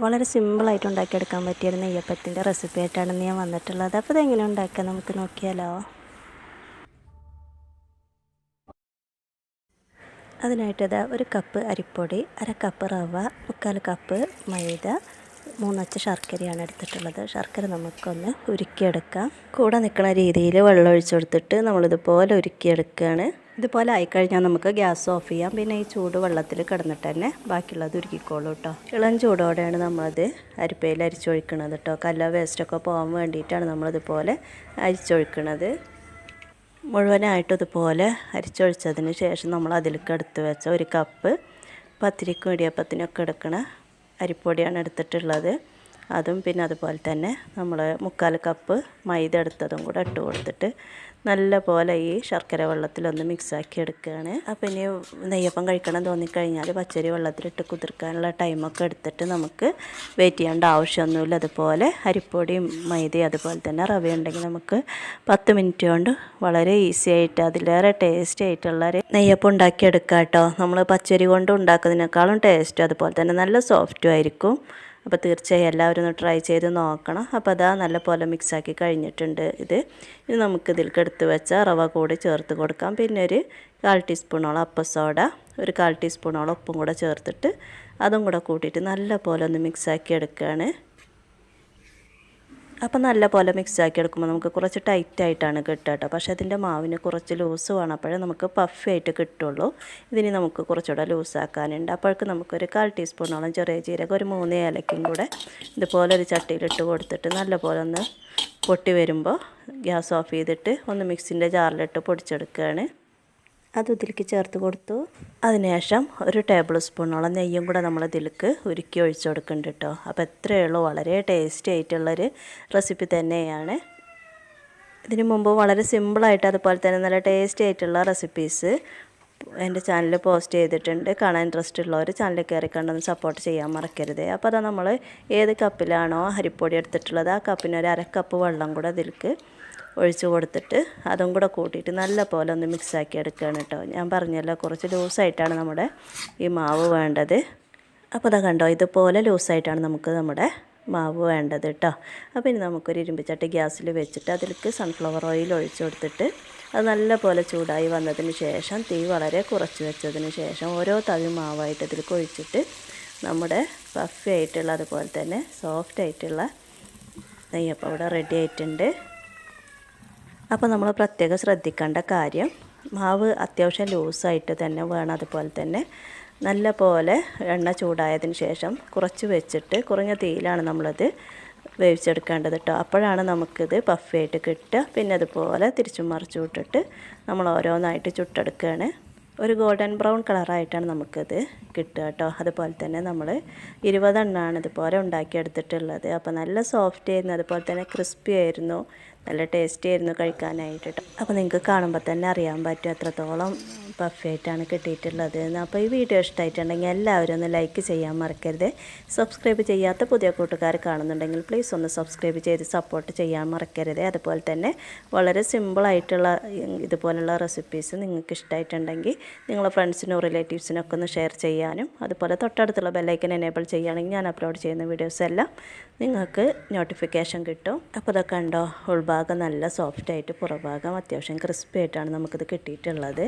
വളരെ സിമ്പിളായിട്ട് ഉണ്ടാക്കിയെടുക്കാൻ പറ്റിയൊരു നെയ്യപ്പത്തിന്റെ റെസിപ്പി ആയിട്ടാണ് ഞാൻ വന്നിട്ടുള്ളത്. അപ്പോൾ ഇതെങ്ങനെ ഉണ്ടാക്കുക നമുക്ക് നോക്കിയാലോ? അതിനായിട്ട് ഇതാ ഒരു കപ്പ് അരിപ്പൊടി അര കപ്പ് റവ മുക്കാൽ കപ്പ് മൈദ മൂന്നച്ച ശർക്കരയാണ് എടുത്തിട്ടുള്ളത്. ശർക്കര നമുക്കൊന്ന് ഉരുക്കിയെടുക്കാം. കൂടെ നിൽക്കുന്ന രീതിയിൽ വെള്ളം ഒഴിച്ചു കൊടുത്തിട്ട് നമ്മളിതുപോലെ ഉരുക്കിയെടുക്കുകയാണ്. ഇതുപോലെ ആയിക്കഴിഞ്ഞാൽ നമുക്ക് ഗ്യാസ് ഓഫ് ചെയ്യാം. പിന്നെ ഈ ചൂട് വെള്ളത്തിൽ കിടന്നിട്ട് തന്നെ ബാക്കിയുള്ളത് ഉരുക്കിക്കോളൂ കേട്ടോ. ഇളം ചൂടോടെയാണ് നമ്മളത് അരിപ്പയിൽ അരിച്ചൊഴിക്കണത് കേട്ടോ. കല്ല വേസ്റ്റൊക്കെ പോകാൻ വേണ്ടിയിട്ടാണ് നമ്മളിതുപോലെ അരിച്ചൊഴിക്കണത്. മുഴുവനായിട്ടും ഇതുപോലെ അരിച്ചൊഴിച്ചതിന് ശേഷം നമ്മൾ അതിലേക്ക് എടുത്ത് വെച്ച ഒരു കപ്പ് പത്തിരിക്കും ഇടിയപ്പത്തിനൊക്കെ എടുക്കണ അരിപ്പൊടിയാണ് എടുത്തിട്ടുള്ളത്. അതും പിന്നെ അതുപോലെ തന്നെ നമ്മൾ മുക്കാൽ കപ്പ് മൈദ എടുത്തതും കൂടെ ഇട്ട് കൊടുത്തിട്ട് നല്ല പോലെ ഈ ശർക്കര വെള്ളത്തിലൊന്ന് മിക്സാക്കി എടുക്കുകയാണ്. അപ്പോൾ ഇനി നെയ്യപ്പം കഴിക്കണം തോന്നിക്കഴിഞ്ഞാൽ പച്ചരി വെള്ളത്തിലിട്ട് കുതിർക്കാനുള്ള ടൈമൊക്കെ എടുത്തിട്ട് നമുക്ക് വെയിറ്റ് ചെയ്യേണ്ട ആവശ്യമൊന്നുമില്ല. അതുപോലെ അരിപ്പൊടിയും മൈദയും അതുപോലെ തന്നെ റവ ഉണ്ടെങ്കിൽ നമുക്ക് പത്ത് മിനിറ്റ് കൊണ്ട് വളരെ ഈസി ആയിട്ട് അതിലേറെ ടേസ്റ്റ് ആയിട്ടുള്ള നെയ്യപ്പം ഉണ്ടാക്കിയെടുക്കാം കേട്ടോ. നമ്മൾ പച്ചരി കൊണ്ട് ഉണ്ടാക്കുന്നതിനേക്കാളും ടേസ്റ്റ് അതുപോലെ തന്നെ നല്ല സോഫ്റ്റും ആയിരിക്കും. അപ്പോൾ തീർച്ചയായും എല്ലാവരും ഒന്ന് ട്രൈ ചെയ്ത് നോക്കണം. അപ്പോൾ അതാ നല്ല പോലെ മിക്സാക്കി കഴിഞ്ഞിട്ടുണ്ട് ഇത്. ഇത് നമുക്ക് ഇതിലേക്ക് എടുത്ത് വെച്ച റവ കൂടി ചേർത്ത് കൊടുക്കാം. പിന്നെ ഒരു കാൽ ടീസ്പൂണോളം അപ്പസോഡ ഒരു കാൽ ടീസ്പൂണോളം ഉപ്പും കൂടെ ചേർത്തിട്ട് അതും കൂടെ കൂട്ടിയിട്ട് നല്ല പോലെ ഒന്ന് മിക്സാക്കി എടുക്കുകയാണ്. അപ്പോൾ നല്ല പോലെ മിക്സ് ആക്കി എടുക്കുമ്പോൾ നമുക്ക് കുറച്ച് ടൈറ്റ് ആയിട്ടാണ് കിട്ടുക കേട്ടോ. പക്ഷേ അതിന്റെ മാവിന് കുറച്ച് ലൂസ് വേണം അപ്പോഴേ നമുക്ക് പഫി ആയിട്ട് കിട്ടുള്ളൂ. ഇതിന് നമുക്ക് കുറച്ചുകൂടെ ലൂസാക്കാനുണ്ട് അപ്പോഴേക്ക് നമുക്കൊരു കാൽ ടീസ്പൂണോളം ചെറിയ ജീരകം ഒരു മൂന്ന് ഏലക്കും കൂടെ ഇതുപോലെ ഒരു ചട്ടിയിലിട്ട് കൊടുത്തിട്ട് നല്ല പോലെ ഒന്ന് പൊട്ടി വരുമ്പോൾ ഗ്യാസ് ഓഫ് ചെയ്തിട്ട് ഒന്ന് മിക്സിന്റെ ജാറിലിട്ട് പൊടിച്ചെടുക്കുകയാണ്. അത് ഇതിലേക്ക് ചേർത്ത് കൊടുത്തു. അതിനുശേഷം ഒരു ടേബിൾ സ്പൂണോളം നെയ്യും കൂടെ നമ്മൾ ഇതിലേക്ക് ഉരുക്കി ഒഴിച്ചു കൊടുക്കുന്നുണ്ട് കേട്ടോ. അപ്പോൾ എത്രയേ ഉള്ളൂ. വളരെ ടേസ്റ്റി ആയിട്ടുള്ളൊരു റെസിപ്പി തന്നെയാണ്. ഇതിനു മുമ്പ് വളരെ സിമ്പിളായിട്ട് അതുപോലെ തന്നെ നല്ല ടേസ്റ്റി ആയിട്ടുള്ള റെസിപ്പീസ് എന്റെ ചാനൽ പോസ്റ്റ് ചെയ്തിട്ടുണ്ട്. കാണാൻ ഇൻട്രസ്റ്റ് ഉള്ളവർ ചാനൽ കയറി കണ്ടൊന്ന് സപ്പോർട്ട് ചെയ്യാൻ മറക്കരുത്. അപ്പോൾ അതാ നമ്മൾ ഏത് കപ്പിലാണോ അരിപ്പൊടി എടുത്തിട്ടുള്ളത് ആ കപ്പിന് ഒരു അരക്കപ്പ് കപ്പ് വെള്ളം കൂടെ അതിലേക്ക് ഒഴിച്ച് കൊടുത്തിട്ട് അതും കൂടെ കൂട്ടിയിട്ട് നല്ല പോലെ ഒന്ന് മിക്സാക്കി എടുക്കുകയാണ് കേട്ടോ. ഞാൻ പറഞ്ഞല്ലോ കുറച്ച് ലൂസായിട്ടാണ് നമ്മുടെ ഈ മാവ് വേണ്ടത്. അപ്പോൾ അതാ കണ്ടോ ഇതുപോലെ ലൂസായിട്ടാണ് നമുക്ക് നമ്മുടെ മാവ് വേണ്ടത് കേട്ടോ. അപ്പോൾ ഇനി നമുക്കൊരു ഇരുമ്പിച്ചട്ടി ഗ്യാസിൽ വെച്ചിട്ട് അതിലേക്ക് സൺഫ്ലവർ ഓയിൽ ഒഴിച്ച് കൊടുത്തിട്ട് അത് നല്ല പോലെ ചൂടായി വന്നതിന് ശേഷം തീ വളരെ കുറച്ച് വെച്ചതിന് ശേഷം ഓരോ തവി മാവായിട്ട് ഇതിലേക്ക് ഒഴിച്ചിട്ട് നമ്മുടെ പഫി ആയിട്ടുള്ള അതുപോലെ തന്നെ സോഫ്റ്റ് ആയിട്ടുള്ള നെയ്യപ്പം ഇവിടെ റെഡി ആയിട്ടുണ്ട്. അപ്പോൾ നമ്മൾ പ്രത്യേകം ശ്രദ്ധിക്കേണ്ട കാര്യം മാവ് അത്യാവശ്യം ലൂസായിട്ട് തന്നെ വേണം. അതുപോലെ തന്നെ നല്ല പോലെ എണ്ണ ചൂടായതിന് ശേഷം കുറച്ച് വെച്ചിട്ട് കുറഞ്ഞ തീയിലാണ് നമ്മളത് വേവിച്ചെടുക്കേണ്ടത് കേട്ടോ അപ്പോഴാണ് നമുക്കിത് ആയിട്ട് കിട്ടുക. പിന്നെ അതുപോലെ തിരിച്ചും മറിച്ചു വിട്ടിട്ട് നമ്മൾ ഓരോന്നായിട്ട് ചുട്ടെടുക്കുകയാണ്. ഒരു ഗോൾഡൻ ബ്രൗൺ കളറായിട്ടാണ് നമുക്കിത് കിട്ടുക കേട്ടോ. അതുപോലെ തന്നെ നമ്മൾ ഇരുപതെണ്ണമാണ് ഇതുപോലെ ഉണ്ടാക്കിയെടുത്തിട്ടുള്ളത്. അപ്പോൾ നല്ല സോഫ്റ്റ് ആയിരുന്നു അതുപോലെ തന്നെ ക്രിസ്പി ആയിരുന്നു നല്ല ടേസ്റ്റി ആയിരുന്നു കഴിക്കാനായിട്ട് അപ്പോൾ നിങ്ങൾക്ക് കാണുമ്പോൾ തന്നെ അറിയാൻ പറ്റും എത്രത്തോളം പഫായിട്ടാണ് കിട്ടിയിട്ടുള്ളത്. അപ്പോൾ ഈ വീഡിയോ ഇഷ്ടമായിട്ടുണ്ടെങ്കിൽ എല്ലാവരും ഒന്ന് ലൈക്ക് ചെയ്യാൻ മറക്കരുത്. സബ്സ്ക്രൈബ് ചെയ്യാത്ത പുതിയ കൂട്ടുകാർ കാണുന്നുണ്ടെങ്കിൽ പ്ലീസ് ഒന്ന് സബ്സ്ക്രൈബ് ചെയ്ത് സപ്പോർട്ട് ചെയ്യാൻ മറക്കരുത്. അതുപോലെ തന്നെ വളരെ സിമ്പിളായിട്ടുള്ള ഇതുപോലുള്ള റെസിപ്പീസ് നിങ്ങൾക്ക് ഇഷ്ടമായിട്ടുണ്ടെങ്കിൽ നിങ്ങളെ ഫ്രണ്ട്സിനും റിലേറ്റീവ്സിനൊക്കെ ഒന്ന് ഷെയർ ചെയ്യാനും അതുപോലെ തൊട്ടടുത്തുള്ള ബെല്ലൈക്കൻ എനേബിൾ ചെയ്യുകയാണെങ്കിൽ ഞാൻ അപ്ലോഡ് ചെയ്യുന്ന വീഡിയോസ് എല്ലാം നിങ്ങൾക്ക് നോട്ടിഫിക്കേഷൻ കിട്ടും. അപ്പോൾ ഇതൊക്കെ ഉണ്ടോ ഉൾഭാഗം നല്ല സോഫ്റ്റായിട്ട് പുറഭാഗം അത്യാവശ്യം ക്രിസ്പി ആയിട്ടാണ് നമുക്കിത് കിട്ടിയിട്ടുള്ളത്.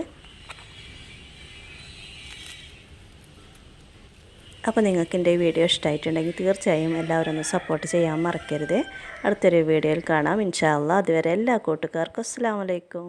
അപ്പോൾ നിങ്ങൾക്ക് എന്റെ വീഡിയോ ഇഷ്ടമായിട്ടുണ്ടെങ്കിൽ തീർച്ചയായും എല്ലാവരും ഒന്ന് സപ്പോർട്ട് ചെയ്യാൻ മറക്കരുത്. അടുത്തൊരു വീഡിയോയിൽ കാണാം. ഇൻഷാല്ല അതുവരെ എല്ലാ കൂട്ടുകാർക്കും അസ്സാം വലൈക്കും